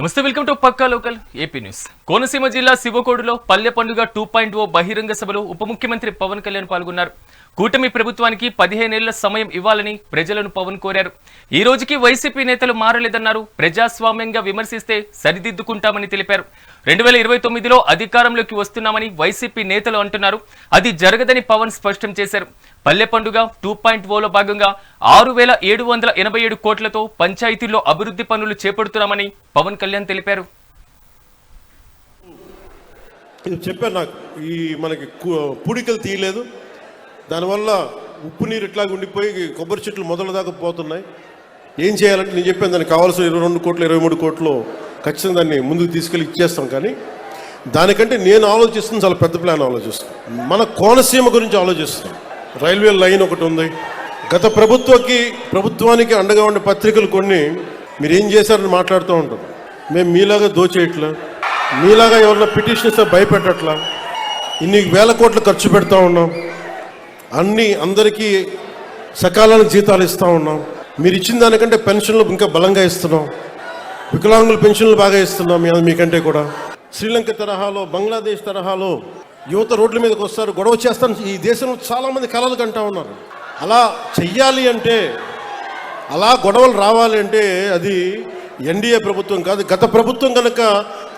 నమస్తే welcome to పక్కా local AP news. Konaseema జిల్లా శివకోడులో పల్లె పండుగ టూ పాయింట్ ఓ బహిరంగ సభలో ఉప ముఖ్యమంత్రి పవన్ కళ్యాణ్ పాల్గొన్నారు. కూటమి ప్రభుత్వానికి పదిహేనేళ్ళ సమయం ఇవ్వాలని ప్రజలను పవన్ కోరారు. ఈ రోజుకి వైసీపీ నేతలు మారలేదన్నారు. ప్రజాస్వామ్యంగా విమర్శిస్తే సరిదిద్దుకుంటామని తెలిపారు. రెండు వేల ఇరవై తొమ్మిదిలో అధికారంలోకి వస్తున్నామని వైసీపీ నేతలు అంటున్నారు. అది జరగదని పవన్ స్పష్టం చేశారు. పల్లె పండుగ టూ పాయింట్ ఓలో భాగంగా ఆరు వేల ఏడు వందల ఎనభై ఏడు కోట్లతో పంచాయతీల్లో అభివృద్ధి పనులు చేపడుతున్నామని పవన్ కళ్యాణ్ తెలిపారు. ఇది చెప్పాను నాకు ఈ మనకి పుడికలు తీయలేదు. దానివల్ల ఉప్పు నీరు ఇట్లాగ ఉండిపోయి కొబ్బరి చెట్లు మొదల దాకా పోతున్నాయి. ఏం చేయాలంటే నేను చెప్పాను దానికి కావాల్సిన ఇరవై రెండు కోట్లు ఇరవై మూడు కోట్లు ఖచ్చితంగా దాన్ని ముందుకు తీసుకెళ్ళి ఇచ్చేస్తాం కానీ దానికంటే నేను ఆలోచిస్తుంది చాలా పెద్ద ప్లాన్ ఆలోచిస్తాను మన కోనసీమ గురించి ఆలోచిస్తాం రైల్వే లైన్ ఒకటి ఉంది. గత ప్రభుత్వకి ప్రభుత్వానికి అండగా ఉండే పత్రికలు కొన్ని మీరు ఏం చేశారని మాట్లాడుతూ ఉంటారు మేము మీలాగా దోచేయట్లా మీలాగా ఎవరైనా పిటిషన్ భయపెట్టట్లా? ఇన్ని వేల కోట్లు ఖర్చు పెడతా ఉన్నాం. అన్నీ అందరికీ సకాలానికి జీతాలు ఇస్తూ ఉన్నాం. మీరు ఇచ్చిన దానికంటే పెన్షన్లు ఇంకా బలంగా ఇస్తున్నాం. వికలాంగుల పెన్షన్లు బాగా ఇస్తున్నాం మీకంటే కూడా. శ్రీలంక తరహాలో బంగ్లాదేశ్ తరహాలో యువత రోడ్ల మీదకి వస్తారు గొడవ చేస్తాను. ఈ దేశంలో చాలామంది కలలు కంటా ఉన్నారు. అలా చెయ్యాలి అంటే అలా గొడవలు రావాలి అంటే అది ఎన్డీఏ ప్రభుత్వం కాదు గత ప్రభుత్వం కనుక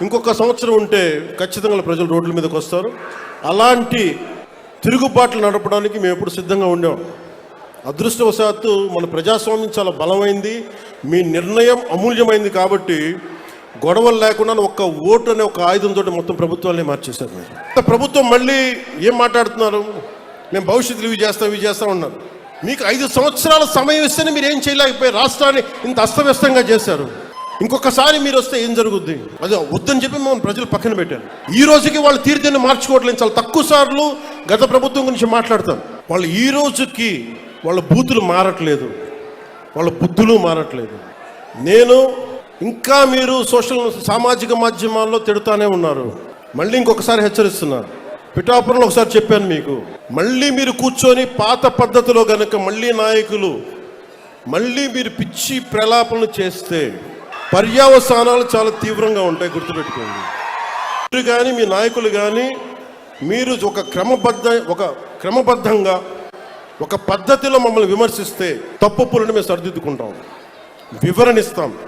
ఇంకొక సంవత్సరం ఉంటే ఖచ్చితంగా ప్రజలు రోడ్ల మీదకి వస్తారు. అలాంటి తిరుగుబాట్లు నడపడానికి మేము ఎప్పుడు సిద్ధంగా ఉండేవాళ్ళం అదృష్టవశాత్తు మన ప్రజాస్వామ్యం చాలా బలమైంది. మీ నిర్ణయం అమూల్యమైంది కాబట్టి గొడవలు లేకుండా ఒక్క ఓటు అనే ఒక ఆయుధంతో మొత్తం ప్రభుత్వాన్ని మార్చేశారు మీరు. ప్రభుత్వం మళ్ళీ ఏం మాట్లాడుతున్నారు? మేము భవిష్యత్తులో ఇవి చేస్తాం ఇవి చేస్తాం ఉన్నారు మీకు ఐదు సంవత్సరాల సమయం ఇస్తేనే మీరు ఏం చేయలేకపోయి రాష్ట్రాన్ని ఇంత అస్తవ్యస్తంగా చేశారు. ఇంకొకసారి మీరు వస్తే ఏం జరుగుద్ది? అదే వద్దని చెప్పి మనం ప్రజలు పక్కన పెట్టారు. ఈ రోజుకి వాళ్ళు తీర్థాన్ని మార్చుకోవట్లేదు. చాలా తక్కువ సార్లు గత ప్రభుత్వం గురించి మాట్లాడతారు. వాళ్ళు ఈ రోజుకి వాళ్ళ బూతులు మారట్లేదు. వాళ్ళ బుద్ధులు మారట్లేదు. నేను ఇంకా మీరు సోషల్ సామాజిక మాధ్యమాల్లో తిడుతూనే ఉన్నారు. మళ్ళీ ఇంకొకసారి హెచ్చరిస్తున్నారు పిఠాపురంలో ఒకసారి చెప్పాను మీకు. మళ్ళీ మీరు కూర్చొని పాత పద్ధతిలో కనుక మళ్ళీ నాయకులు మళ్ళీ మీరు పిచ్చి ప్రలాపనలు చేస్తే పర్యావసానాలు చాలా తీవ్రంగా ఉంటాయి గుర్తుపెట్టుకోండి. మీరు కానీ మీ నాయకులు కానీ మీరు ఒక క్రమబద్ధ ఒక క్రమబద్ధంగా ఒక పద్ధతిలో మమ్మల్ని విమర్శిస్తే తప్పు తప్పులను మేము సరిదిద్దుకుంటాం. వివరణిస్తాం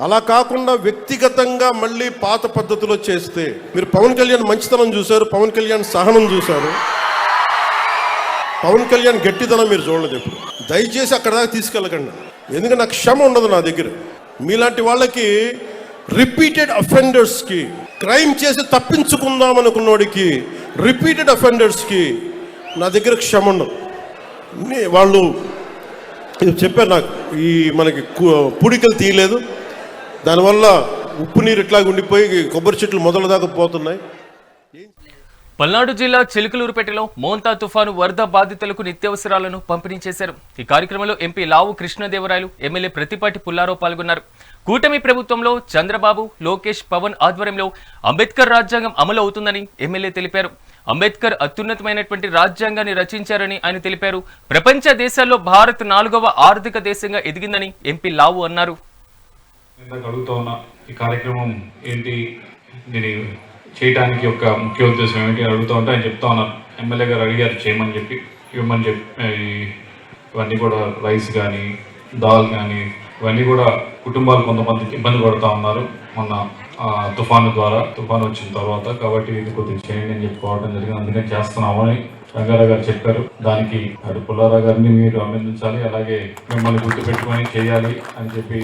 అలా కాకుండా వ్యక్తిగతంగా మళ్ళీ పాత పద్ధతిలో చేస్తే మీరు పవన్ కళ్యాణ్ మంచితనం చూశారు పవన్ కళ్యాణ్ సహనం చూశారు. పవన్ కళ్యాణ్ గట్టితనం మీరు చూడలేదు ఎప్పుడు. దయచేసి అక్కడ దాకా తీసుకెళ్ళకండి. ఎందుకంటే నాకు క్షమ ఉండదు నా దగ్గర. మీలాంటి వాళ్ళకి రిపీటెడ్ అఫెండర్స్కి క్రైమ్ చేసి తప్పించుకుందాం అనుకున్నోడికి రిపీటెడ్ అఫెండర్స్కి నా దగ్గర క్షమ ఉండదు. వాళ్ళు ఇది చెప్పారు నాకు ఈ మనకి పుడికలు పూడికలు తీయలేదు. దానివల్ల ఉప్పు నీరు ఇట్లా ఉండిపోయి కొబ్బరి చెట్లు మొదల దాకా పోతున్నాయి. పల్నాడు జిల్లా చిలుకలూరుపేటలో మోంతా తుఫాను వరద బాధితులకు నిత్యావసరాలను పంపిణీ చేశారు. ఈ కార్యక్రమంలో ఎంపీ లావు కృష్ణదేవరాయలు ఎమ్మెల్యే ప్రతిపాటి పుల్లారావు పాల్గొన్నారు. కూటమి ప్రభుత్వంలో చంద్రబాబు లోకేష్ పవన్ ఆధ్వర్యంలో అంబేద్కర్ రాజ్యాంగం అమలు అవుతుందని ఎమ్మెల్యే తెలిపారు. అంబేద్కర్ అత్యున్నతమైనటువంటి రాజ్యాంగాన్ని రచించారని ఆయన తెలిపారు. ప్రపంచ దేశాల్లో భారత్ నాలుగవ ఆర్థిక దేశంగా ఎదిగిందని ఎంపీ లావు అన్నారు. అడుగుతా ఈ కార్యక్రమం ఏంటి? నేను చేయడానికి ఒక ముఖ్య ఉద్దేశం ఏమిటి? అడుగుతూ ఉంటే ఆయన చెప్తా ఉన్నారు. ఎమ్మెల్యే గారు అడిగారు చేయమని చెప్పి ఇవ్వమని చెప్పి ఇవన్నీ కూడా రైస్ కానీ దాల్ కానీ ఇవన్నీ కూడా కుటుంబాలు కొంతమంది ఇబ్బంది పడుతూ ఉన్నారు. మొన్న తుఫాను ద్వారా తుఫాను వచ్చిన తర్వాత కాబట్టి ఇది కొద్దిగా చేయండి అని చెప్పుకోవడం జరిగింది. అందుకని చేస్తున్నామని రంగారావు గారు చెప్పారు. దానికి అటు పుల్లారావు గారిని మీరు అభినందించాలి అలాగే మిమ్మల్ని గుర్తుపెట్టుకొని చేయాలి అని చెప్పి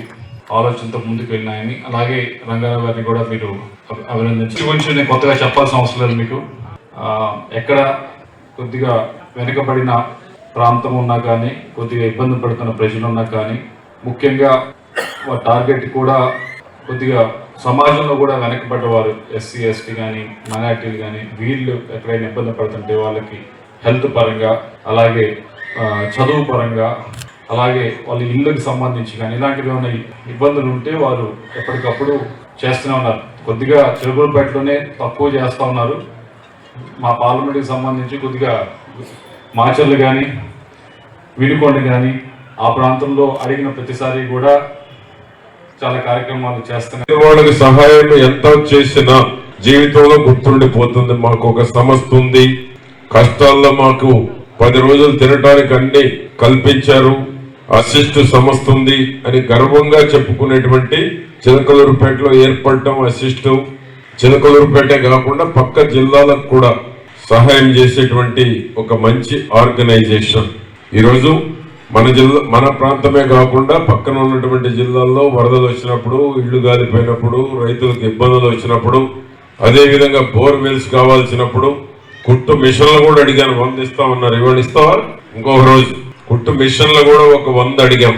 ఆలోచనతో ముందుకు వెళ్ళినాయని అలాగే రంగారావు గారిని కూడా మీరు అభినందించి గురించి నేను కొత్తగా చెప్పాల్సిన అవసరం లేదు మీకు. ఎక్కడ కొద్దిగా వెనుకబడిన ప్రాంతం ఉన్నా కానీ కొద్దిగా ఇబ్బంది పడుతున్న ప్రజలు ఉన్నా కానీ ముఖ్యంగా టార్గెట్ కూడా కొద్దిగా సమాజంలో కూడా వెనకబడ్డవారు ఎస్సీ ఎస్టీ కానీ మైనార్టీలు కానీ వీళ్ళు ఎక్కడైనా ఇబ్బంది పడుతుంటే వాళ్ళకి హెల్త్ పరంగా అలాగే చదువు పరంగా అలాగే వాళ్ళ ఇళ్ళకి సంబంధించి కానీ ఇలాంటివి ఏమైనా ఇబ్బందులు ఉంటే వారు ఎప్పటికప్పుడు చేస్తూనే ఉన్నారు. కొద్దిగా చిరుగులపేటలోనే తక్కువ చేస్తూ ఉన్నారు. మా పార్లమెంట్కి సంబంధించి కొద్దిగా మాచర్లు కానీ వినుకొండ కానీ ఆ ప్రాంతంలో అడిగిన ప్రతిసారి కూడా చాలా కార్యక్రమాలు చేస్తున్నాయి. వాళ్ళకి సహాయం ఎంత చేసినా జీవితంలో గుర్తుండిపోతుంది. మాకు ఒక సంస్థ ఉంది. కష్టాల్లో మాకు పది రోజులు తినటానికి అన్ని కల్పించారు. అసిస్ట్ సంస్థ ఉంది అని గర్వంగా చెప్పుకునేటువంటి చిలకలూరుపేటలో ఏర్పడటం అసిస్ట్. చిలకలూరుపేటే కాకుండా పక్క జిల్లాలకు కూడా సహాయం చేసేటువంటి ఒక మంచి ఆర్గనైజేషన్. ఈరోజు మన జిల్లా మన ప్రాంతమే కాకుండా పక్కన ఉన్నటువంటి జిల్లాల్లో వరదలు వచ్చినప్పుడు ఇళ్ళు గాలిపోయినప్పుడు రైతులకు ఇబ్బందులు వచ్చినప్పుడు అదేవిధంగా బోర్వెల్స్ కావాల్సినప్పుడు కుట్టు మిషన్లు కూడా అడిగాను వంద ఇస్తామన్నారు. ఇవాళ ఇస్తావా ఇంకొక రోజు. కుట్టు మిషన్లు కూడా ఒక వంద అడిగాం.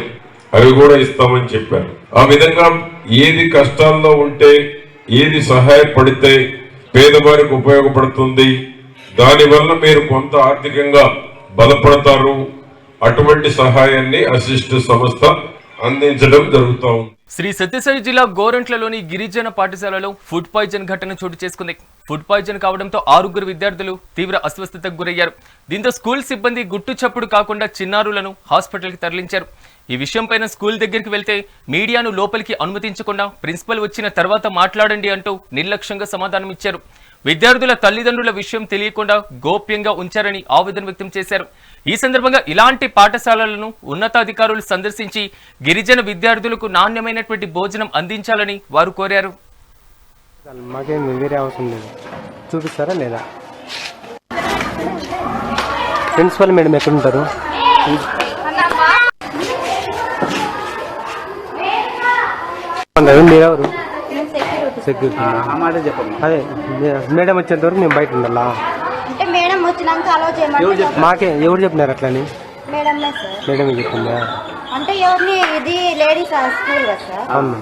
అవి కూడా ఇస్తామని చెప్పారు. ఆ విధంగా ఏది కష్టాల్లో ఉంటే ఏది సహాయపడితే పేదవారికి ఉపయోగపడుతుంది దానివల్ల మీరు కొంత ఆర్థికంగా బలపడతారు అటువంటి సహాయాన్ని అసిస్ట్ సంస్థ అందించడం జరుగుతూ ఉంది. శ్రీ సత్యసాయి జిల్లా గోరంట్లలోని గిరిజన పాఠశాలలో ఫుడ్ పాయిజన్ ఘటన చోటు చేసుకుంది. ఫుడ్ పాయిజన్ కావడంతో ఆరుగురు విద్యార్థులు తీవ్ర అస్వస్థతకు గురయ్యారు. దీంతో స్కూల్ సిబ్బంది గుట్టు చప్పుడు కాకుండా చిన్నారులను హాస్పిటల్కి తరలించారు. ఈ విషయంపైన స్కూల్ దగ్గరికి వెళ్తే మీడియాను లోపలికి అనుమతించకుండా ప్రిన్సిపల్ వచ్చిన తర్వాత మాట్లాడండి అంటూ నిర్లక్ష్యంగా సమాధానం ఇచ్చారు విద్యార్థుల తల్లిదండ్రుల విషయం తెలియకుండా గోప్యంగా ఉంచారని ఆవేదన వ్యక్తం చేశారు. ఈ సందర్భంగా ఇలాంటి పాఠశాలలను ఉన్నతాధికారులు సందర్శించి గిరిజన విద్యార్థులకు నాణ్యమైనటువంటి భోజనం అందించాలని వారు కోరారు. మాకేం వేరే అవసరం లేదు. చూపిస్తారా లేదా? ప్రిన్సిపల్ మేడం ఎక్కడ ఉంటారు మీరెవరు సెక్యూరిటీ. అదే మేడం వచ్చేంత వరకు మేము బయట ఉండాలా? అంటే మేడం వచ్చినాక అలో చేయమంటే మాకే ఎవరు చెప్పినారు అట్లని మేడమే సార్. మేడమే చెప్పిందా? అంటే ఎవరిని ఇది లేడీస్ స్కూల్ కదా సార్. అవును.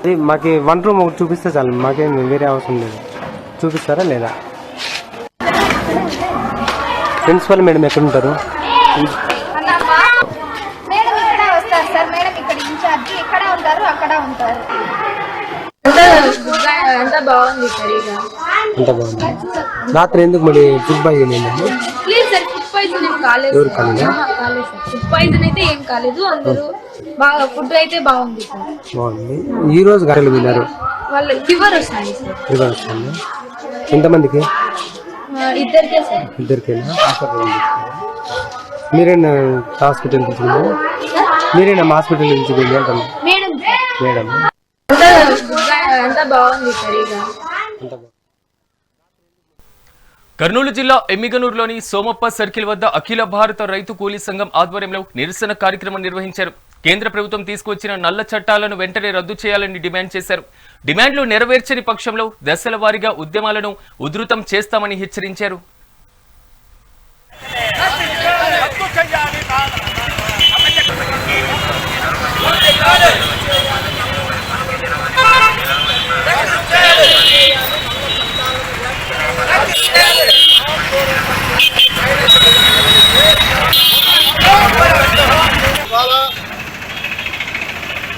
అది మాకి వన్ రూమ్ ఒకటి చూపిస్తే చాలు మాకేం వేరే అవసరం లేదు. చూపిస్తారా లేదా? ప్రిన్సిపల్ మేడం ఎక్కడ ఉంటారు మేడం ఇక్కడే వస్తారు సార్. మేడం ఇక్కడ ఇన్ఛార్జ్ ఇక్కడ ఉంటారు అక్కడ ఉంటారు. అంతా బాగుంది సరిగా. అంత బాగుంది. రాత్రి ఎందుకు మరి ఫుడ్ ఏంటండి లేదు సార్ ఫుడ్ పాయిజన్ ఏం కాలేదు. ఎవరు కాలేదా? ఆహా, కాలేదు సార్. ఫుడ్ పాయిజన్ అయితే ఏం కాలేదు. అందరూ బాగా ఫుడ్ అయితే బాగుంది సార్. బాగుంది. ఈ రోజు గంటలు విన్నారు వాళ్ళ ఫీవర్ వస్తుంది సార్. ఇవాళ వస్తుంది ఎంతమందికి? ఆ, ఇద్దరికే సార్. ఇద్దరికైనా? మీరేనా హాస్పిటల్ తీసుకుంది మీరేనా హాస్పిటల్ అంటాను మేడం. మేడం. బాగుంది సరిగా. కర్నూలు జిల్లా ఎమ్మిగనూరులోని సోమప్ప సర్కిల్ వద్ద అఖిల భారత రైతు కూలీ సంఘం ఆధ్వర్యంలో నిరసన కార్యక్రమం నిర్వహించారు. కేంద్ర ప్రభుత్వం తీసుకొచ్చిన నల్ల చట్టాలను వెంటనే రద్దు చేయాలని డిమాండ్ చేశారు. డిమాండ్లు నెరవేర్చని పక్షంలో దశల వారీగా ఉద్యమాలను ఉధృతం చేస్తామని హెచ్చరించారు ఇవాళ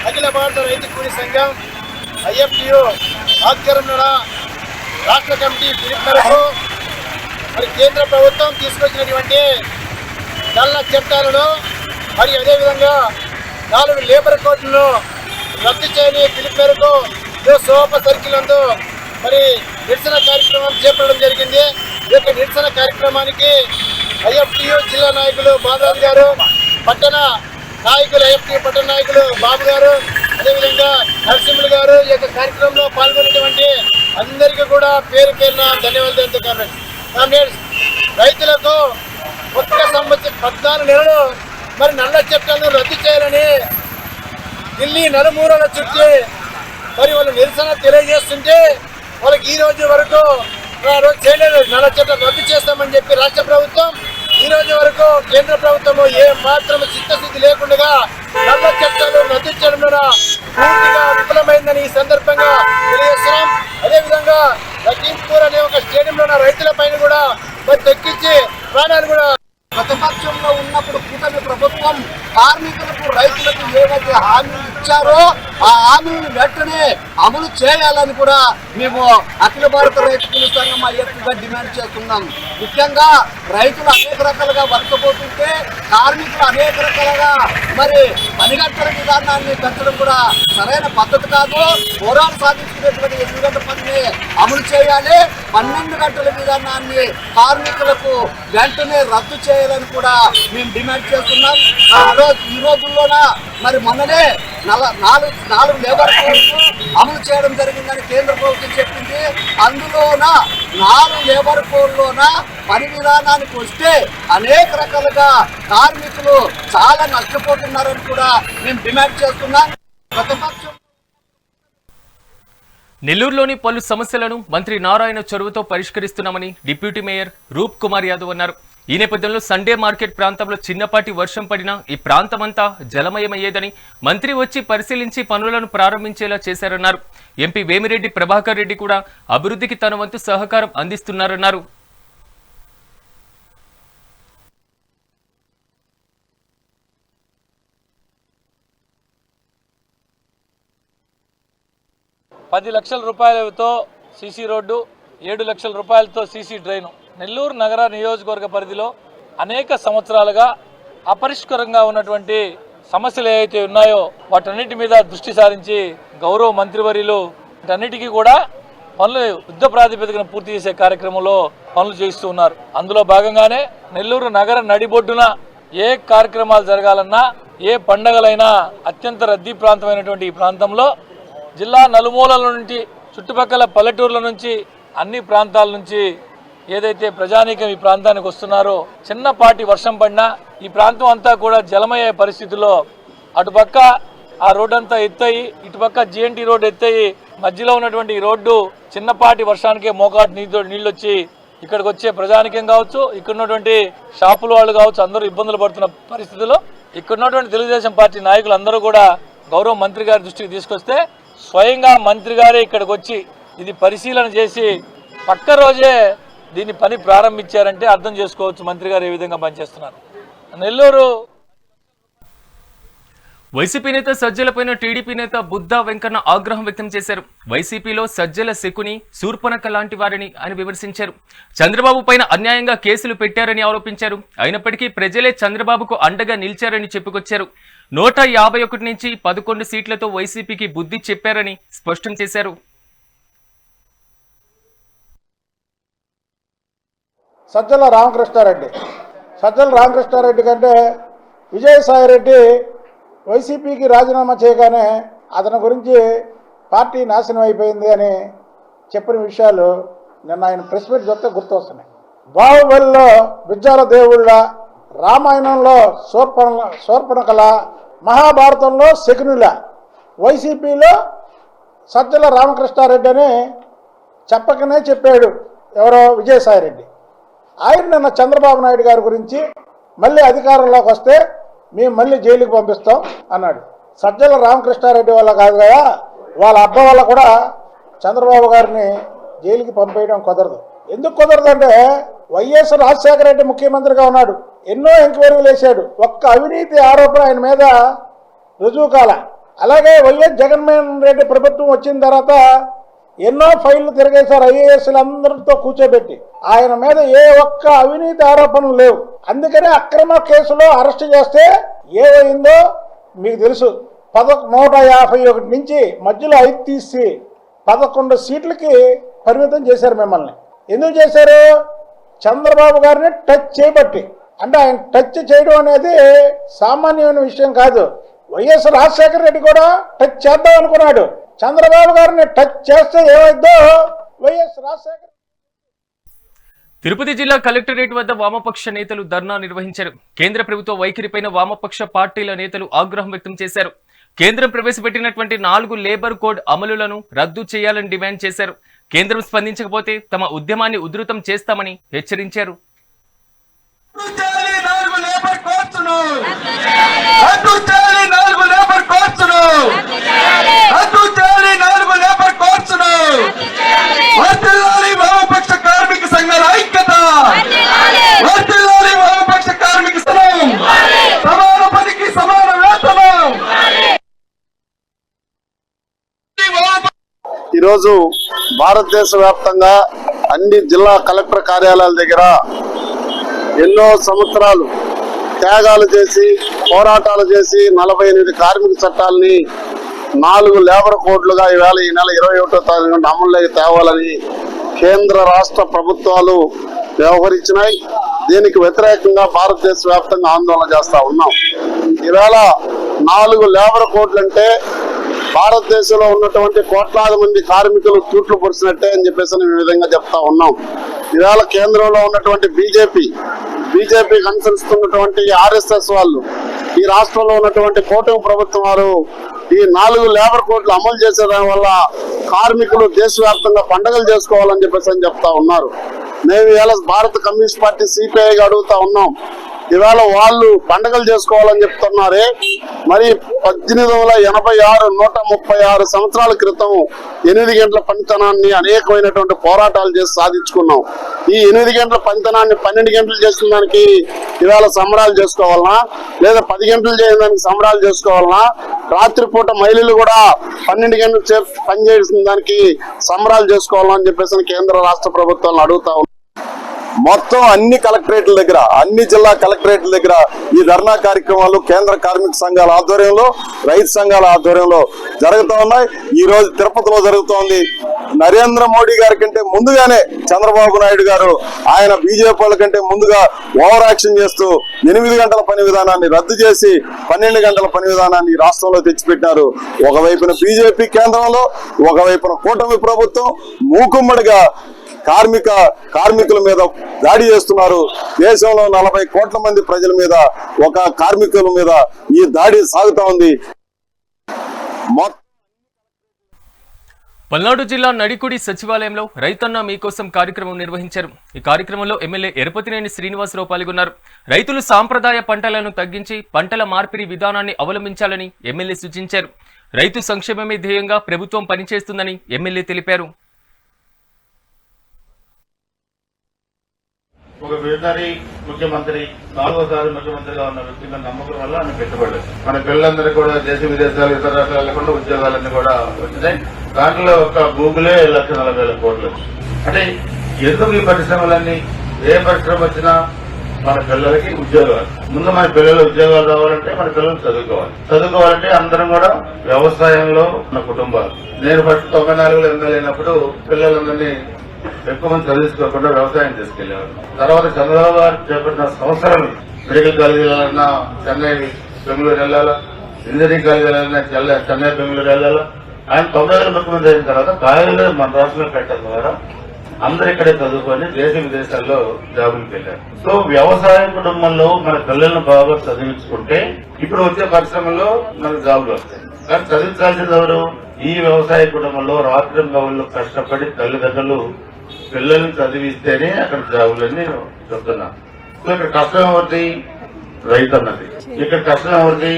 అఖిల భారత రైతు కూలీ సంఘం ఐఎఫ్టిఓ ఆధ్వర్యంలో రాష్ట్ర కమిటీ పిలుపు మేరకు మరి కేంద్ర ప్రభుత్వం తీసుకొచ్చినటువంటి నల్ల చట్టాలను మరి అదేవిధంగా నాలుగు లేబర్ కోడ్లను రద్దు చేయని పిలుపు మేరకు సోప సర్కిల్ అందు మరి నిరసన కార్యక్రమం చేపట్టడం జరిగింది. ఈ యొక్క నిరసన కార్యక్రమానికి ఐఎఫ్టియు జిల్లా నాయకులు బాలరాజు గారు పట్టణ నాయకులు ఐఎఫ్టి పట్టణ నాయకులు బాబు గారు అదేవిధంగా నరసింహులు గారు ఈ యొక్క కార్యక్రమంలో పాల్గొన్నటువంటి అందరికీ కూడా పేరు పేరున ధన్యవాదాలు తెలుపుతున్నాను. కామ్రేడ్స్ రైతులకు ఒక్క సంవత్సరం పద్నాలుగు నెలలు మరి నల్ల చట్టాలను రద్దు చేయాలని ఢిల్లీ నలుమూరల చుట్టి మరి వాళ్ళు నిరసన తెలియజేస్తుంటే వాళ్ళకి ఈ రోజు వరకు రోజు చేయలేదు. నల్ల చట్టం రద్దు చేస్తామని చెప్పి రాష్ట్ర ప్రభుత్వం ఈ రోజు వరకు కేంద్ర ప్రభుత్వం ఏ మాత్రం చిత్తశుద్ధి లేకుండా నల్ల చట్టాలు రద్దు చేయడం పూర్తిగా విఫలమైందని ఈ సందర్భంగా తెలియజేస్తున్నాం. అదేవిధంగా లఖీంపూర్ అనే ఒక స్టేడియంలో రైతుల పైన కూడా మరి తగ్గించి ప్రాణాలు కూడా ప్రతిపక్షంలో ఉన్నప్పుడు కూటమి ప్రభుత్వం కార్మికులకు రైతులకు ప్రజలకు ఏవైతే హామీలు ఇచ్చారో ఆ హామీలు వెంటనే అమలు చేయాలని కూడా మేము అఖిల భారత రైతు సంఘం ఐఎఫ్గా డిమాండ్ చేస్తున్నాం. ముఖ్యంగా రైతులు అనేక రకాలుగా వర్కపోతుంటే కార్మికులు అనేక రకాలుగా మరి పనిగట్టల విధానాన్ని పెంచడం కూడా సరైన పద్ధతి కాదు. పోరాట సాధించుకునేటువంటి ఎనిమిది గంటల పనిని అమలు చేయాలి. పన్నెండు గంటల విధానాన్ని కార్మికులకు వెంటనే రద్దు చేయాలని కూడా మేము డిమాండ్ చేస్తున్నాం. ఆ రోజు ఈ రోజుల్లోన మరి మొన్ననే నాలుగు నాలుగు లేబర్ కోడ్లు అమలు చేయడం జరిగిందని కేంద్ర ప్రభుత్వం చెప్పింది. అందులోన నాలుగు లేబర్ కోడ్లోన పని విధానానికి వస్తే అనేక రకాలుగా కార్మికులు చాలా నష్టపోతున్నారని కూడా మేము డిమాండ్ చేస్తున్నాం. ప్రతిపక్షం నెల్లూరులోని పలు సమస్యలను మంత్రి నారాయణ చొరవతో పరిష్కరిస్తున్నామని డిప్యూటీ మేయర్ రూప్ కుమార్ యాదవ్ అన్నారు. ఈ నేపథ్యంలో సండే మార్కెట్ ప్రాంతంలో చిన్నపాటి వర్షం పడినా ఈ ప్రాంతమంతా జలమయమయ్యేదని మంత్రి వచ్చి పరిశీలించి పనులను ప్రారంభించేలా చేశారన్నారు. ఎంపీ వేమిరెడ్డి ప్రభాకర్ రెడ్డి కూడా అభివృద్ధికి తన వంతు సహకారం అందిస్తున్నారన్నారు. పది లక్షల రూపాయలతో సీసీ రోడ్డు ఏడు లక్షల రూపాయలతో సీసీ డ్రైను. నెల్లూరు నగర నియోజకవర్గ పరిధిలో అనేక సంవత్సరాలుగా అపరిష్కరంగా ఉన్నటువంటి సమస్యలు ఏవైతే ఉన్నాయో వాటన్నిటి మీద దృష్టి సారించి గౌరవ మంత్రివర్యులు వాటన్నిటికీ కూడా పనులు యుద్ధ ప్రాతిపదికన పూర్తి చేసే కార్యక్రమంలో పనులు చేయిస్తూ ఉన్నారు. అందులో భాగంగానే నెల్లూరు నగర నడిబొడ్డున ఏ కార్యక్రమాలు జరగాలన్నా ఏ పండగలైనా అత్యంత రద్దీ ప్రాంతమైనటువంటి ఈ ప్రాంతంలో జిల్లా నలుమూలల నుండి చుట్టుపక్కల పల్లెటూర్ల నుంచి అన్ని ప్రాంతాల నుంచి ఏదైతే ప్రజానీకం ఈ ప్రాంతానికి వస్తున్నారో చిన్నపాటి వర్షం పడినా ఈ ప్రాంతం అంతా కూడా జలమయ్యే పరిస్థితుల్లో అటుపక్క ఆ రోడ్ అంతా ఎత్తయి ఇటుపక్క జిఎన్టీ రోడ్ ఎత్తయి మధ్యలో ఉన్నటువంటి ఈ రోడ్డు చిన్నపాటి వర్షానికే మోకాటి నీళ్ళు నీళ్ళు వచ్చి ఇక్కడికి వచ్చే ప్రజానికం కావచ్చు ఇక్కడ ఉన్నటువంటి షాపుల వాళ్ళు కావచ్చు అందరూ ఇబ్బందులు పడుతున్న పరిస్థితుల్లో ఇక్కడ ఉన్నటువంటి తెలుగుదేశం పార్టీ నాయకులు అందరూ కూడా గౌరవ మంత్రి గారి దృష్టికి తీసుకొస్తే స్వయంగా మంత్రి గారే ఇక్కడికి వచ్చి ఇది పరిశీలన చేసి పక్క రోజే దీని పని ప్రారంభించారంటే అర్థం చేసుకోవచ్చు మంత్రి గారు ఏ విధంగా పనిచేస్తున్నారు. నెల్లూరు వైసీపీ నేత సజ్జలపైన టీడీపీ నేత బుద్ధా వెంకన్న ఆగ్రహం వ్యక్తం చేశారు. వైసీపీలో సజ్జల శకుని శూర్పణక లాంటి వారిని అని విమర్శించారు. చంద్రబాబు పైన అన్యాయంగా కేసులు పెట్టారని ఆరోపించారు. అయినప్పటికీ ప్రజలే చంద్రబాబుకు అండగా నిలిచారని చెప్పుకొచ్చారు. నూట యాభై ఒకటి నుంచి పదకొండు సీట్లతో వైసీపీకి బుద్ధి చెప్పారని స్పష్టం చేశారు. సజ్జల రామకృష్ణారెడ్డి. సజ్జల రామకృష్ణారెడ్డి కంటే విజయసాయిరెడ్డి వైసీపీకి రాజీనామా చేయగానే అతని గురించి పార్టీ నాశనం అయిపోయింది అని చెప్పిన విషయాలు నిన్న ఆయన ప్రెస్ మీట్ చూస్తే గుర్తొస్తున్నాయి. బాహుబలిలో విద్యాల దేవుళ్ళ రామాయణంలో శూర్పణ కళ మహాభారతంలో శకునుల వైసీపీలో సజ్జల రామకృష్ణారెడ్డి అని చెప్పకనే చెప్పాడు ఎవరో విజయసాయిరెడ్డి. ఆయన నిన్న చంద్రబాబు నాయుడు గారి గురించి మళ్ళీ అధికారంలోకి వస్తే మేము మళ్ళీ జైలుకి పంపిస్తాం అన్నాడు. సజ్జల రామకృష్ణారెడ్డి వల్ల కాదు కదా వాళ్ళ అబ్బ వల్ల కూడా చంద్రబాబు గారిని జైలుకి పంపేయడం కుదరదు. ఎందుకు కుదరదు అంటే వైఎస్ రాజశేఖర రెడ్డి ముఖ్యమంత్రిగా ఉన్నాడు. ఎన్నో ఎంక్వైరీలు వేశాడు. ఒక్క అవినీతి ఆరోపణ ఆయన మీద రుజువు కాల. అలాగే వైఎస్ జగన్మోహన్ రెడ్డి ప్రభుత్వం వచ్చిన తర్వాత ఎన్నో ఫైళ్ళు తిరగేశారు ఐఏఎస్లు అందరితో కూర్చోబెట్టి. ఆయన మీద ఏ ఒక్క అవినీతి ఆరోపణలు లేవు. అందుకనే అక్రమ కేసులో అరెస్ట్ చేస్తే ఏమైందో మీకు తెలుసు. పద నూట యాభై ఒకటి నుంచి మధ్యలో ఐదు తీసి పదకొండు సీట్లకి పరిమితం చేశారు మిమ్మల్ని. ఎందుకు చేశారు? చంద్రబాబు గారిని టచ్ చేయబట్టి. అంటే ఆయన టచ్ చేయడం అనేది సామాన్యమైన విషయం కాదు. వైఎస్ రాజశేఖర రెడ్డి కూడా టచ్ చేద్దాం అనుకున్నాడు. చంద్రబాబు గారిని టచ్ చేస్తే ఏమైందో వైఎస్ రాజశేఖర తిరుపతి జిల్లా కలెక్టరేట్ వద్ద వామపక్ష నేతలు ధర్నా నిర్వహించారు. కేంద్ర ప్రభుత్వ వైఖరిపైన వామపక్ష పార్టీల నేతలు ఆగ్రహం వ్యక్తం చేశారు. కేంద్రం ప్రవేశపెట్టినటువంటి నాలుగు లేబర్ కోడ్ అమలులను రద్దు చేయాలని డిమాండ్ చేశారు. కేంద్రం స్పందించకపోతే తమ ఉద్యమాన్ని ఉధృతం చేస్తామని హెచ్చరించారు. నాలుగు లేబర్ కోర్సును రద్దు చేయాలి నాలుగు లేబర్ కోర్సును రద్దు చేయాలని నాలుగు లేబర్ వామపక్ష కార్మిక సంఘాల ఐక్యత. వామపక్ష కార్మిక సంఘం. సమాన పనికి సమాన వేతనం. ఈరోజు భారతదేశ వ్యాప్తంగా అన్ని జిల్లా కలెక్టర్ కార్యాలయాల దగ్గర ఎన్నో సంవత్సరాలు త్యాగాలు చేసి పోరాటాలు చేసి నలభై ఎనిమిది కార్మిక చట్టాలని నాలుగు లేబర్ కోడ్లుగా ఈవేళ ఈ నెల ఇరవై ఒకటో తారీఖు నుండి అమల్లోకి తేవాలని కేంద్ర రాష్ట్ర ప్రభుత్వాలు వ్యవహరించినాయి. దీనికి వ్యతిరేకంగా భారతదేశ వ్యాప్తంగా ఆందోళన చేస్తా ఉన్నాం. ఈవేళ నాలుగు లేబర్ కోడ్లు అంటే భారతదేశంలో ఉన్నటువంటి కోట్లాది మంది కార్మికులు తూట్లు పొడిచినట్టే అని చెప్పేసి ఈ విధంగా చెప్తా ఉన్నాం. ఇవాళ కేంద్రంలో ఉన్నటువంటి బీజేపీ బీజేపీ అనుసరిస్తున్నటువంటి ఆర్ఎస్ఎస్ వాళ్ళు ఈ రాష్ట్రంలో ఉన్నటువంటి కూటమి ప్రభుత్వం వారు ఈ నాలుగు లేబర్ కోడ్లు అమలు చేసేదాని వల్ల కార్మికులు దేశవ్యాప్తంగా పండుగలు చేసుకోవాలని చెప్పేసి అని చెప్తా ఉన్నారు. మేము ఇవాళ భారత కమ్యూనిస్ట్ పార్టీ సిపిఐగా అడుగుతా ఉన్నాం. ఇవాళ వాళ్ళు పండగలు చేసుకోవాలని చెప్తున్నారే. మరి పద్దెనిమిది వందల ఎనభై ఆరు నూట ముప్పై ఆరు సంవత్సరాల క్రితం ఎనిమిది గంటల పనితనాన్ని అనేకమైనటువంటి పోరాటాలు చేసి సాధించుకున్నాం. ఈ ఎనిమిది గంటల పనితనాన్ని పన్నెండు గంటలు చేసిన దానికి ఇవాళ సంబరాలు చేసుకోవాలనా? లేదా పది గంటలు చేసిన దానికి సంబరాలు చేసుకోవాలనా? రాత్రిపూట మహిళలు కూడా పన్నెండు గంటలు చే- పనిచేసిన దానికి సంబరాలు చేసుకోవాలని చెప్పేసి కేంద్ర రాష్ట్ర ప్రభుత్వాలను అడుగుతా ఉన్నాం. మొత్తం అన్ని కలెక్టరేట్ల దగ్గర అన్ని జిల్లా కలెక్టరేట్ల దగ్గర ఈ ధర్నా కార్యక్రమాలు కేంద్ర కార్మిక సంఘాల ఆధ్వర్యంలో రైతు సంఘాల ఆధ్వర్యంలో జరుగుతూ ఉన్నాయి. ఈ రోజు తిరుపతిలో జరుగుతోంది. నరేంద్ర మోడీ గారి కంటే ముందుగానే చంద్రబాబు నాయుడు గారు ఆయన బీజేపీ వాళ్ళ కంటే ముందుగా ఓవర్ యాక్షన్ చేస్తూ ఎనిమిది గంటల పని విధానాన్ని రద్దు చేసి పన్నెండు గంటల పని విధానాన్ని రాష్ట్రంలో తెచ్చిపెట్టినారు. ఒకవైపున బీజేపీ కేంద్రంలో ఒకవైపున కూటమి ప్రభుత్వం మూకుమ్మడిగా కార్మిక కార్మికుల మీద దాడి చేస్తున్నారు. దేశంలో నలభై కోట్ల మంది ప్రజల మీద ఒక కార్మికుల మీద ఈ దాడి సాగుతా ఉంది. పల్నాడు జిల్లా నడికుడి సచివాలయంలో రైతన్న మీకోసం కార్యక్రమం నిర్వహించారు. ఈ కార్యక్రమంలో ఎమ్మెల్యే ఎరపతినేని శ్రీనివాసరావు పాల్గొన్నారు. రైతులు సాంప్రదాయ పంటలను తగ్గించి పంటల మార్పిడి విధానాన్ని అవలంబించాలని ఎమ్మెల్యే సూచించారు. రైతు సంక్షేమమే ధ్యేయంగా ప్రభుత్వం పనిచేస్తుందని ఎమ్మెల్యే తెలిపారు. ఒక విజనరీ ముఖ్యమంత్రి నాలుగోసారి ముఖ్యమంత్రిగా ఉన్న వ్యక్తి నమ్మకం వల్ల ఆయన పెట్టుబడి మన పిల్లలందరూ కూడా దేశ విదేశాలు ఇతర రాష్ట్రాలు వెళ్ళకుండా ఉద్యోగాలన్నీ కూడా వచ్చినాయి. దాంట్లో ఒక గూగులే లక్ష నలభై వేల కోట్లు అంటే ఎందుకు ఈ పరిశ్రమలన్నీ? ఏ పరిశ్రమ వచ్చినా మన పిల్లలకి ఉద్యోగాలు. ముందు మన పిల్లలు ఉద్యోగాలు రావాలంటే మన పిల్లలు చదువుకోవాలి. చదువుకోవాలంటే అందరం కూడా వ్యవసాయంలో ఉన్న కుటుంబాలు. నేను ఫస్ట్ తొంభై నాలుగులో ఎమ్మెల్యే అయినప్పుడు పిల్లలందరినీ ఎక్కువ మంది చదివించుకోకుండా వ్యవసాయం తీసుకెళ్ళేవారు తర్వాత చంద్రబాబు గారు చేపట్టిన సంవత్సరాలు మెడికల్ కాలేజీ వెళ్ళాలన్నా చెన్నై బెంగళూరు వెళ్ళాలా? ఇంజనీరింగ్ కాలేజీ వెళ్ళాలన్నా చెన్నై బెంగళూరు వెళ్ళాలా? ఆయన తొంభై వేల ముఖ్యమంత్రి అయిన తర్వాత కాలేజీలో మన రాష్ట్రంలో పెట్టడం ద్వారా అందరు ఇక్కడే చదువుకొని దేశ విదేశాల్లో జాబులకు వెళ్ళారు. సో వ్యవసాయ కుటుంబంలో మన పిల్లలను బాగా చదివించుకుంటే ఇప్పుడు వచ్చే పరిశ్రమల్లో మనకు జాబులు వస్తాయి. కానీ చదివించాల్సింది ఎవరు ఈ వ్యవసాయ కుటుంబంలో రాత్రి గౌళ్ళు కష్టపడి తల్లిదండ్రులు పిల్లల్ని చదివిస్తేనే అక్కడ జాబులని చెప్తున్నా సో ఇక్కడ కష్టం ఎవరిది? రైతు అన్నది ఇక్కడ కష్టం ఎవరిది?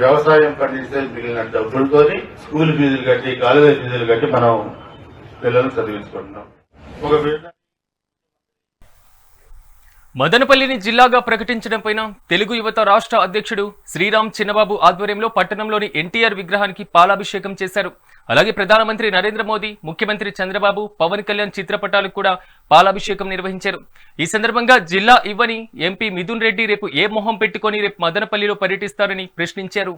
వ్యవసాయం పండిస్తే మిగిలిన డబ్బులతో స్కూల్ ఫీజులు కట్టి కాలేజీ ఫీజులు కట్టి మనం పిల్లల్ని చదివించుకుంటున్నాం. ఒక మదనపల్లిని జిల్లాగా ప్రకటించడంపైన తెలుగు యువత రాష్ట్ర అధ్యక్షుడు శ్రీరామ్ చిన్నబాబు ఆధ్వర్యంలో పట్టణంలోని ఎన్టీఆర్ విగ్రహానికి పాలాభిషేకం చేశారు. అలాగే ప్రధానమంత్రి నరేంద్ర మోదీ ముఖ్యమంత్రి చంద్రబాబు పవన్ కళ్యాణ్ చిత్రపటాలకు కూడా పాలాభిషేకం నిర్వహించారు. ఈ సందర్భంగా జిల్లా ఇవ్వని ఎంపీ మిథున్ రెడ్డి రేపు ఏ మొహం పెట్టుకొని రేపు మదనపల్లిలో పర్యటిస్తారని ప్రశ్నించారు.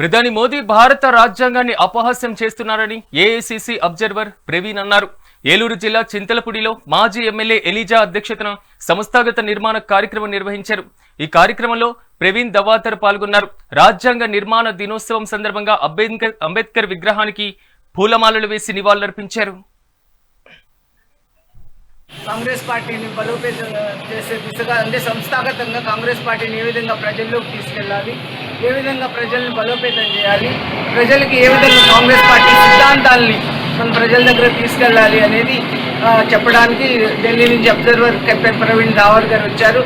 ప్రధాని మోదీ భారత రాజ్యాంగాన్ని అపహాస్యం చేస్తున్నారని ఏఐసిసి అబ్జర్వర్ ప్రవీణ్ అన్నారు. ఏలూరు జిల్లా చింతలపూడిలో మాజీ ఎమ్మెల్యే ఎలీజా అధ్యక్షతన సంస్థాగత నిర్మాణ కార్యక్రమం నిర్వహించారు. ఈ కార్యక్రమంలో ప్రవీణ్ దవాతర్ పాల్గొన్నారు. రాజ్యాంగ నిర్మాణ దినోత్సవం సందర్భంగా అంబేద్కర్ అంబేద్కర్ విగ్రహానికి పూలమాలలు వేసి నివాళులర్పించారు. కాంగ్రెస్ పార్టీని బలోపేతం చేసే దిశగా అంటే సంస్థాగతంగా కాంగ్రెస్ పార్టీని ఏ విధంగా ప్రజల్లోకి తీసుకెళ్ళాలి ఏ విధంగా ప్రజల్ని బలోపేతం చేయాలి ప్రజలకి ఏ విధంగా కాంగ్రెస్ పార్టీ సిద్ధాంతాలని మన ప్రజల దగ్గర తీసుకెళ్ళాలి అనేది చెప్పడానికి ఢిల్లీ నుంచి అబ్జర్వర్ కెప్టెన్ ప్రవీణ్ దావర్ గారు వచ్చారు.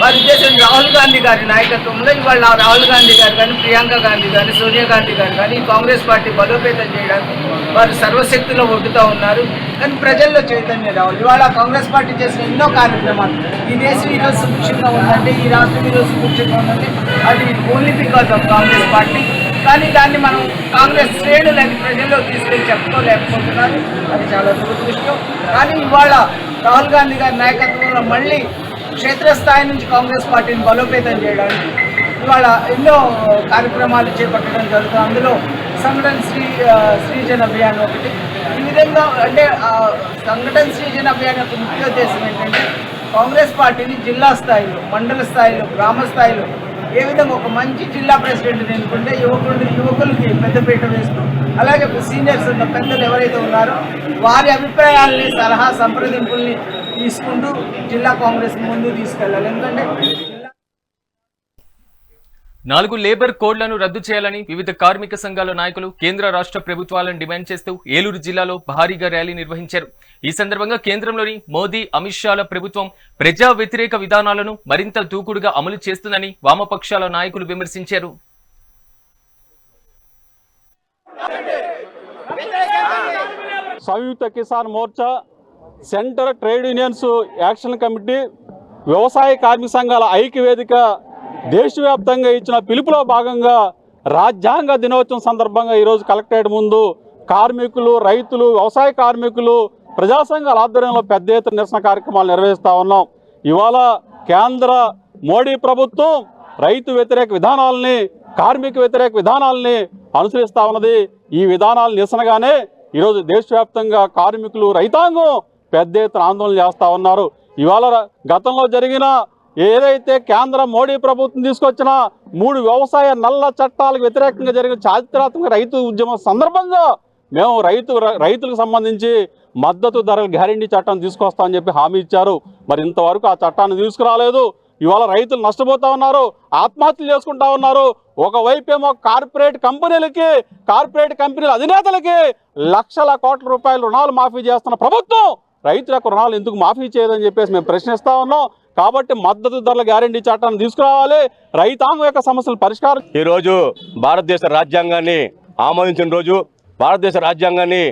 వారి ఉద్దేశం రాహుల్ గాంధీ గారి నాయకత్వంలో ఇవాళ రాహుల్ గాంధీ గారు కానీ ప్రియాంక గాంధీ కానీ సోనియా గాంధీ గారు కానీ కాంగ్రెస్ పార్టీ బలోపేతం చేయడానికి వారు సర్వశక్తిలో ఒడ్డుతూ ఉన్నారు. కానీ ప్రజల్లో చైతన్యం రావాలి. ఇవాళ కాంగ్రెస్ పార్టీ చేసిన ఎన్నో కార్యక్రమాలు. ఈ దేశం ఈరోజు సుభిక్షంగా ఉందంటే ఈ రాష్ట్రం ఈరోజు సుభిక్షంగా ఉందంటే అది only because of Congress party. కానీ దాన్ని మనం కాంగ్రెస్ శ్రేణులని ప్రజల్లో తీసుకెళ్ళి చెప్పుకోలేకపోతున్నారు. అది చాలా దురదృష్టం. కానీ ఇవాళ రాహుల్ గాంధీ గారి నాయకత్వంలో మళ్ళీ క్షేత్రస్థాయి నుంచి కాంగ్రెస్ పార్టీని బలోపేతం చేయడానికి ఇవాళ ఎన్నో కార్యక్రమాలు చేపట్టడం జరుగుతుంది. అందులో సంఘటన శ్రీ శ్రీజన్ అభియాన్ ఒకటి. ఈ విధంగా అంటే సంఘటన శ్రీజన్ అభియాన్ యొక్క ముఖ్య ఉద్దేశం ఏంటంటే కాంగ్రెస్ పార్టీని జిల్లా స్థాయిలో మండల స్థాయిలో గ్రామ స్థాయిలో ఏ విధంగా ఒక మంచి జిల్లా ప్రెసిడెంట్ ఎన్నుకుంటే యువకులు యువకులకి పెద్దపీట వేస్తూ అలాగే సీనియర్స్ ఉన్న పెద్దలు ఎవరైతే ఉన్నారో వారి అభిప్రాయాల్ని సలహా సంప్రదింపుల్ని తీసుకుంటూ జిల్లా కాంగ్రెస్ ముందు తీసుకెళ్ళాలి. ఎందుకంటే నాలుగు లేబర్ కోడ్లను రద్దు చేయాలని వివిధ కార్మిక సంఘాల నాయకులు కేంద్ర రాష్ట్ర ప్రభుత్వాలను డిమాండ్ చేస్తూ ఏలూరు జిల్లాలో భారీగా ర్యాలీ నిర్వహించారు. ఈ సందర్భంగా కేంద్రంలోని మోదీ అమిత్ షాల ప్రభుత్వం ప్రజా వ్యతిరేక విధానాలను మరింత దూకుడుగా అమలు చేస్తుందని వామపక్షాల నాయకులు విమర్శించారు. Samyukta Kisan Morcha centre trade unions action committee వ్యవసాయ కార్మిక సంఘాల ఐక్య వేదిక దేశవ్యాప్తంగా ఇచ్చిన పిలుపులో భాగంగా రాజ్యాంగ దినోత్సవం సందర్భంగా ఈరోజు కలెక్టరేట్ ముందు కార్మికులు రైతులు వ్యవసాయ కార్మికులు ప్రజా సంఘాల ఆధ్వర్యంలో పెద్ద ఎత్తున నిరసన కార్యక్రమాలు నిర్వహిస్తూ ఉన్నాం. ఇవాళ కేంద్ర మోడీ ప్రభుత్వం రైతు వ్యతిరేక విధానాలని కార్మిక వ్యతిరేక విధానాలని అనుసరిస్తా ఉన్నది. ఈ విధానాలు నిరసనగానే ఈరోజు దేశవ్యాప్తంగా కార్మికులు రైతాంగం పెద్ద ఎత్తున ఆందోళన చేస్తూ ఉన్నారు. ఇవాళ గతంలో జరిగిన ఏదైతే కేంద్ర మోడీ ప్రభుత్వం తీసుకొచ్చిన మూడు వ్యవసాయ నల్ల చట్టాలకు వ్యతిరేకంగా జరిగిన చారిత్రాత్మక రైతు ఉద్యమం సందర్భంగా మేము రైతు రైతులకు సంబంధించి మద్దతు ధరల గ్యారంటీ చట్టం తీసుకొస్తామని చెప్పి హామీ ఇచ్చారు. మరి ఇంతవరకు ఆ చట్టాన్ని తీసుకురాలేదు. ఇవాళ రైతులు నష్టపోతా ఉన్నారు. ఆత్మహత్యలు చేసుకుంటా ఉన్నారు. ఒకవైపేమో ఏమో కార్పొరేట్ కంపెనీలకి కార్పొరేట్ కంపెనీల అధినేతలకి లక్షల కోట్ల రూపాయల రుణాలు మాఫీ చేస్తున్న ప్రభుత్వం రైతులకు రుణాలు ఎందుకు మాఫీ చేయదని చెప్పేసి మేము ప్రశ్నిస్తా ఉన్నాం. కాబట్టి మద్దతు ధరల గ్యారంటీ చట్టాన్ని తీసుకురావాలి. రైతాంగం యొక్క సమస్యలు పరిష్కారం ఈరోజు భారతదేశ రాజ్యాంగాన్ని ఆమోదించిన రోజు భారతదేశ రాజ్యాంగాన్ని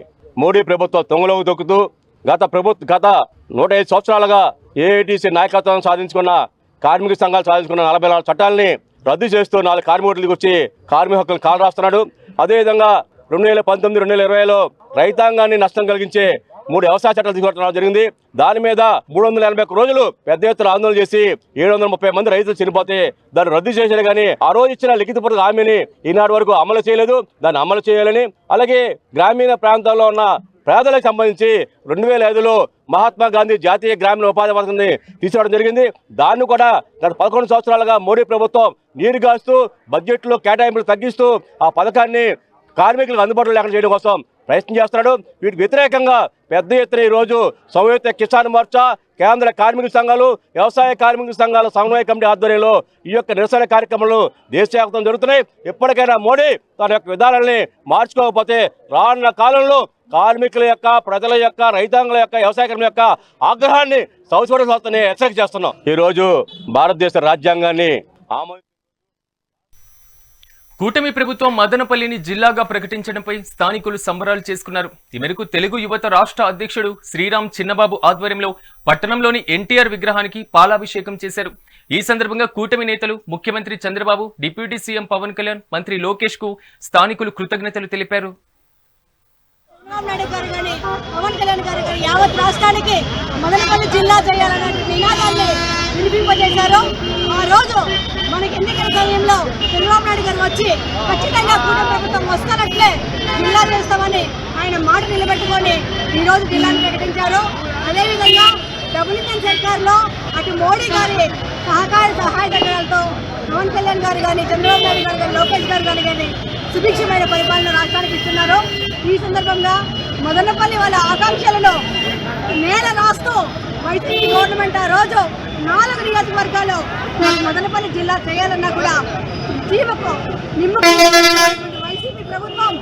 మోడీ ప్రభుత్వం తొంగలోకి తొక్కుతూ గత ప్రభుత్వ గత నూట ఐదు సంవత్సరాలుగా ఏఐటీసీ నాయకత్వం సాధించుకున్న కార్మిక సంఘాలు సాధించుకున్న నలభై నాలుగు చట్టాలని రద్దు చేస్తూ నాలుగు కార్మికులకు వచ్చి కార్మిక హక్కులు కాలు రాస్తున్నాడు అదేవిధంగా రెండు వేల పంతొమ్మిది రెండు వేల ఇరవైలో రైతాంగాన్ని నష్టం కలిగించే మూడు వ్యవసాయ చట్టాలు తీసుకురావడం జరిగింది. దాని మీద మూడు వందల ఎనభై రోజులు పెద్ద ఎత్తున ఆందోళన చేసి ఏడు వందల ముప్పై మంది రైతులు చనిపోతే దాన్ని రద్దు చేశారు కానీ ఆ రోజు ఇచ్చిన లిఖితపూర్వక హామీని ఈనాటి వరకు అమలు చేయలేదు. దాన్ని అమలు చేయాలని అలాగే గ్రామీణ ప్రాంతాల్లో ఉన్న పేదలకు సంబంధించి రెండు వేల ఐదులో మహాత్మా గాంధీ జాతీయ గ్రామీణ ఉపాధి పథకాన్ని తీసుకోవడం జరిగింది. దాన్ని కూడా గత పదకొండు సంవత్సరాలుగా మోడీ ప్రభుత్వం నీరు కాస్తూ బడ్జెట్లో కేటాయింపులు తగ్గిస్తూ ఆ పథకాన్ని కార్మికులకు అందుబాటులో లేకుండా చేయడం కోసం ప్రయత్నం చేస్తున్నాడు. వీటికి వ్యతిరేకంగా పెద్ద ఎత్తున ఈరోజు సంయుక్త కిసాన్ మోర్చా కేంద్ర కార్మిక సంఘాలు వ్యవసాయ కార్మిక సంఘాల సమన్వయ కమిటీ ఆధ్వర్యంలో ఈ యొక్క నిరసన కార్యక్రమాలు దేశవ్యాప్తం జరుగుతున్నాయి. ఎప్పటికైనా మోడీ తన యొక్క విధానాన్ని మార్చుకోకపోతే రానున్న కాలంలో కార్మికుల యొక్క ప్రజల యొక్క రైతాంగుల యొక్క వ్యవసాయ యొక్క ఆగ్రహాన్ని సౌచూడ సంస్థని హెచ్చరిక చేస్తున్నాం. ఈరోజు భారతదేశ రాజ్యాంగాన్ని ఆమోది కూటమి ప్రభుత్వం మదనపల్లిని జిల్లాగా ప్రకటించడంపై స్థానికులు సంబరాలు చేసుకున్నారు. ఈ మేరకు తెలుగు యువత రాష్ట్ర అధ్యక్షుడు శ్రీరామ్ చిన్నబాబు ఆధ్వర్యంలో పట్టణంలోని ఎన్టీఆర్ విగ్రహానికి పాలాభిషేకం చేశారు. ఈ సందర్భంగా కూటమి నేతలు ముఖ్యమంత్రి చంద్రబాబు డిప్యూటీ సీఎం పవన్ కళ్యాణ్ మంత్రి లోకేష్కు స్థానికులు కృతజ్ఞతలు తెలిపారు. చంద్రబాబు నాయుడు గారు కానీ పవన్ కళ్యాణ్ గారు కానీ యావత్ రాష్ట్రానికి మదనపల్లి జిల్లా చేయాలనే నినాదాన్ని వినిపింపజేశారు. ఆ రోజు మనకి ఎన్నికల సమయంలో చంద్రబాబు నాయుడు గారు వచ్చి ఖచ్చితంగా కూటమి ప్రభుత్వం వస్తానట్లే జిల్లా చేస్తామని ఆయన మాట నిలబెట్టుకొని ఈ రోజు జిల్లాను ప్రకటించారు. అదేవిధంగా డబుల్ ఇంజన్ సర్కార్లో అటు మోడీ గారి సహకార సహాయ సహకారాలతో పవన్ కళ్యాణ్ గారు కానీ చంద్రబాబు నాయుడు గారు కానీ లోకేష్ గారు కానీ కానీ సుభిక్షమైన పరిపాలన రాష్ట్రానికి ఇస్తున్నారు. ఈ సందర్భంగా మదనపల్లి వాళ్ళ ఆకాంక్షలను నేల రాస్తూ వైసీపీ గవర్నమెంట్ ఆ రోజు నాలుగు నియోజకవర్గాలు మదనపల్లి జిల్లా చేయాలన్నా కూడా జీవకు నిమ్మ వైసీపీ ప్రభుత్వం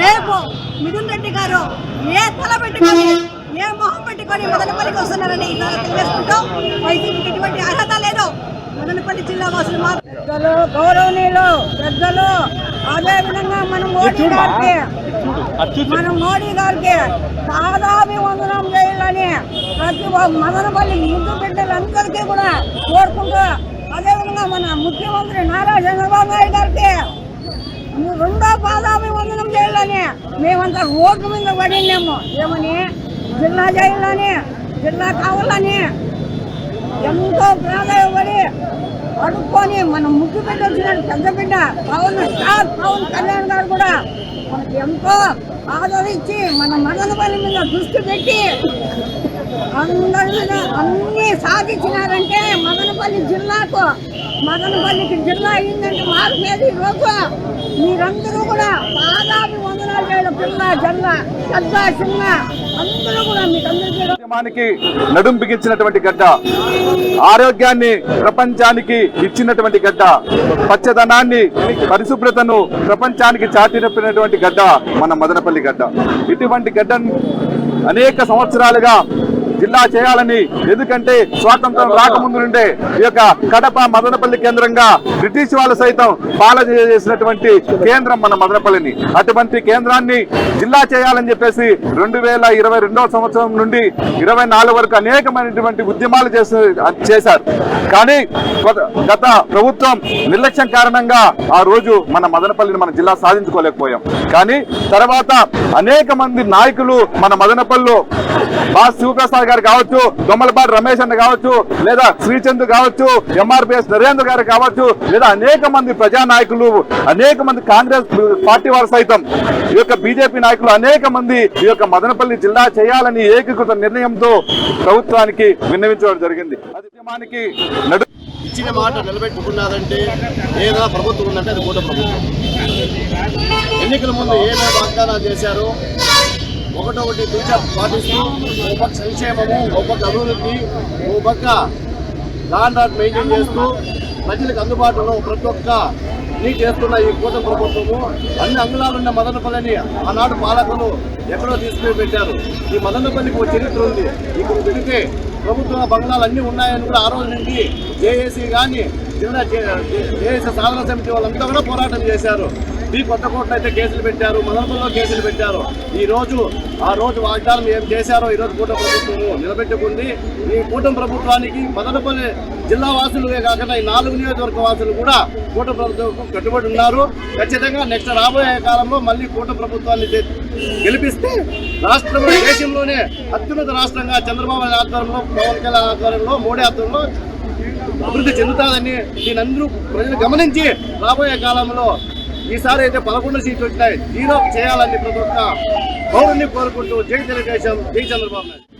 రేపు మిథున్ రెడ్డి గారు ఏ తల పెట్టుకొని ఏ మొహం పెట్టుకొని మదనపల్లికి వస్తున్నారని తెలియజేసుకుంటూ వైసీపీకి ఎటువంటి అర్హత లేదు. మదనపల్లి జిల్లా వాసులు మాత్రం గౌరవనీయులు పెద్దలు అదే విధంగా మనం మోడీ గారికి మనం మోడీ గారికి పాదాభివందనం చేయాలని ప్రతి ఒక్క మదనపల్లి ముద్దు బిడ్డలందరికీ కూడా కోరుకుంటూ అదేవిధంగా మన ముఖ్యమంత్రి నారా చంద్రబాబు నాయుడు గారికి రెండో పాదాభివందనం చేయాలని మేమంతా రోడ్డు మీద పడినాము ఏమని? జిల్లా జైల్లోని జిల్లా కావాలని ఎంతో ప్రాధాన్యపడి అడుక్కొని మనం ముగ్గు బిడ్డ వచ్చినట్టు పెద్ద బిడ్డ పవన్ స్టార్ పవన్ కళ్యాణ్ గారు కూడా మనకి ఎంతో ఆదరించి మన మదనపల్లి మీద దృష్టి పెట్టి అందరి మీద సాధించినారంటే మదనపల్లి జిల్లాకు మదనపల్లికి జిల్లా అయిందంటే మారుపేది రోజు మీరందరూ కూడా పాదాభి వందనాలు ఉద్యమానికి నడుం బిగించినటువంటి గడ్డ ఆరోగ్యాన్ని ప్రపంచానికి ఇచ్చినటువంటి గడ్డ పచ్చదనాన్ని పరిశుభ్రతను ప్రపంచానికి చాటినప్పినటువంటి గడ్డ మన మదనపల్లి గడ్డ. ఇటువంటి గడ్డను అనేక సంవత్సరాలుగా జిల్లా చేయాలని ఎందుకంటే స్వాతంత్రం రాకముందు నుండే ఈ యొక్క కడప మదనపల్లి కేంద్రంగా బ్రిటిష్ వాళ్ళు సైతం పాలన చేసినటువంటి కేంద్రం మన మదనపల్లిని. అటువంటి కేంద్రాన్ని జిల్లా చేయాలని చెప్పేసి రెండు వేల ఇరవై రెండవ సంవత్సరం నుండి ఇరవై నాలుగు వరకు అనేకమైనటువంటి ఉద్యమాలు చేసి చేశారు. కానీ గత- గత ప్రభుత్వం నిర్లక్ష్యం కారణంగా ఆ రోజు మన మదనపల్లిని మన జిల్లా సాధించుకోలేకపోయాం. కానీ తర్వాత అనేక మంది నాయకులు మన మదనపల్లిలో బాస్ శివప్రసాద్ గారు కావచ్చు దొమ్మలపాటి రమేష్ అన్న కావచ్చు లేదా శ్రీచంద్ కావచ్చు ఎంఆర్పిఎస్ నరేంద్ర గారు కావచ్చు లేదా అనేక మంది ప్రజా నాయకులు అనేక మంది కాంగ్రెస్ పార్టీ వారు సైతం ఈ యొక్క బీజేపీ నాయకులు అనేక మంది ఈ యొక్క మదనపల్లి జిల్లా చేయాలని ఏకీకృత నిర్ణయంతో ప్రభుత్వానికి విన్నవించడం జరిగింది. అది ఉద్యమానికి నడు ఇచ్చిన మాట నిలబెట్టుకున్నదంటే ఏదైనా ప్రభుత్వం ఉందంటే అది కూడా ప్రభుత్వం. ఎన్నికల ముందు ఏమేమి వాగ్దానాలు చేశారో? ఒకటొకటి దిశ పాటిస్తూ ఓ పక్క సంక్షేమము ఓ పక్క అభివృద్ధి ఓ పక్క లాండ్ ఆర్డర్ మెయింటైన్ చేస్తూ ప్రజలకు అందుబాటులో ప్రతి ఒక్క నీ చేస్తున్న ఈ కూటమి ప్రభుత్వము అన్ని అంగుళాలున్న మదనపల్లిని ఆనాడు పాలకులు ఎక్కడో తీసుకుని పెట్టారు. ఈ మదనపల్లికి ఒక చరిత్ర ఉంది. ఇక్కడ తిరిగితే ప్రభుత్వ బంగ్లాలు అన్నీ ఉన్నాయని కూడా ఆ రోజు నుండి జేఏసీ కానీ జిల్లా జేఏసీ సాధన సమితి వాళ్ళంతా కూడా పోరాటం చేశారు. ఈ కొత్త కోట్లు అయితే కేసులు పెట్టారు మదనపల్లిలో కేసులు పెట్టారు. ఈ రోజు ఆ రోజు వాగ్దానం ఏం చేశారో ఈరోజు కూటమి ప్రభుత్వము నిలబెట్టుకుంది. ఈ కూటమి ప్రభుత్వానికి మదనపల్లి జిల్లా వాసులుగా కాకుండా ఈ నాలుగు నియోజకవర్గ వాసులు కూడా కూటమి ప్రభుత్వం కట్టుబడి ఉన్నారు. ఖచ్చితంగా నెక్స్ట్ రాబోయే కాలంలో మళ్ళీ కూటమి ప్రభుత్వాన్ని గెలిపిస్తే రాష్ట్రంలో దేశంలోనే అత్యున్నత రాష్ట్రంగా చంద్రబాబు నాయుడు ఆధ్వర్యంలో పవన్ కళ్యాణ్ ఆధ్వర్యంలో మోడీ ఆధ్వర్యంలో అభివృద్ధి చెందుతాదని దీని అందరూ ప్రజలు గమనించి రాబోయే కాలంలో ఈసారి అయితే పదకొండు సీట్లు వచ్చినాయి. జీరో చేయాలని ప్రతి ఒక్క పౌరుని కోరుకుంటూ జై తెలుగుదేశం జై చంద్రబాబు నాయుడు.